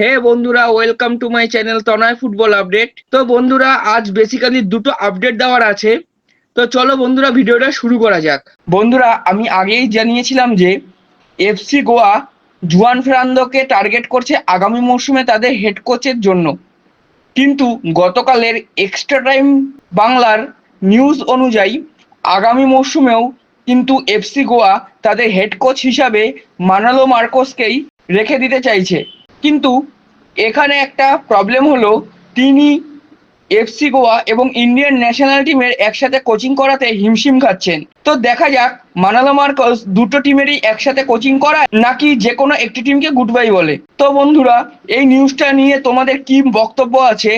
হে বন্ধুরা welcome to my channel Tanay football update তো বন্ধুরা, আজ বেসিক্যালি দুটো আপডেট দেওয়ার আছে। তো চলো বন্ধুরা, ভিডিওটা শুরু করা যাক। বন্ধুরা, আমি আগেই জানিয়েছিলাম যে এফসি গোয়া জুয়ান ফেরান্দোকে টার্গেট করছে আগামী মরশুমে তাদের হেড কোচের জন্য। কিন্তু গতকালের এক্সট্রা টাইম বাংলার নিউজ অনুযায়ী, আগামী মরশুমেও কিন্তু এফসি গোয়া তাদের হেড কোচ হিসাবে মানালো মার্কোসকেই রেখে দিতে চাইছে। কিন্তু এখানে একটা প্রবলেম হলো, তিনি এফসি গোয়া এবং ইন্ডিয়ান ন্যাশনাল টিমের একসাথে কোচিং করাতে হিমশিম খাচ্ছেন। তো দেখা যাক, মানালো মার্কস দুটো টিমেরই একসাথে কোচিং করা নাকি যে কোনো একটি টিমকে গুড বাই বলে। তো বন্ধুরা, এই নিউজটা নিয়ে তোমাদের কি বক্তব্য আছে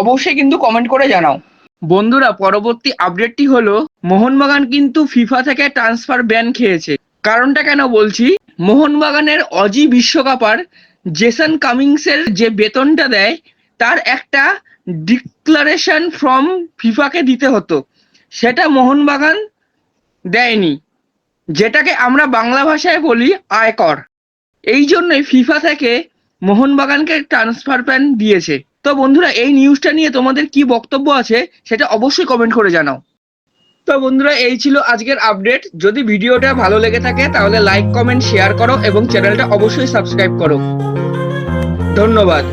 অবশ্যই কিন্তু কমেন্ট করে জানাও। বন্ধুরা, পরবর্তী আপডেটটি হলো, মোহনবাগান কিন্তু ফিফা থেকে ট্রান্সফার ব্যান খেয়েছে। কারণটা কেন বলছি? মোহনবাগানের অজি বিশ্বকাপার জেসন কামিংসের যে বেতনটা দেয়, তার একটা ডিক্লারেশন ফ্রম ফিফাকে দিতে হতো। সেটা মোহনবাগান দেয়নি। যেটাকে আমরা বাংলা ভাষায় বলি আয়কর। এই জন্যই ফিফা থেকে মোহনবাগানকে ট্রান্সফার প্যান দিয়েছে। তো বন্ধুরা, এই নিউজটা নিয়ে তোমাদের কি বক্তব্য আছে, সেটা অবশ্যই কমেন্ট করে জানাও। তো বন্ধুরা, এই ছিল আজকের আপডেট যদি ভিডিওটা ভালো লেগে থাকে, তাহলে লাইক কমেন্ট শেয়ার করো এবং চ্যানেলটা অবশ্যই সাবস্ক্রাইব করো। ধন্যবাদ।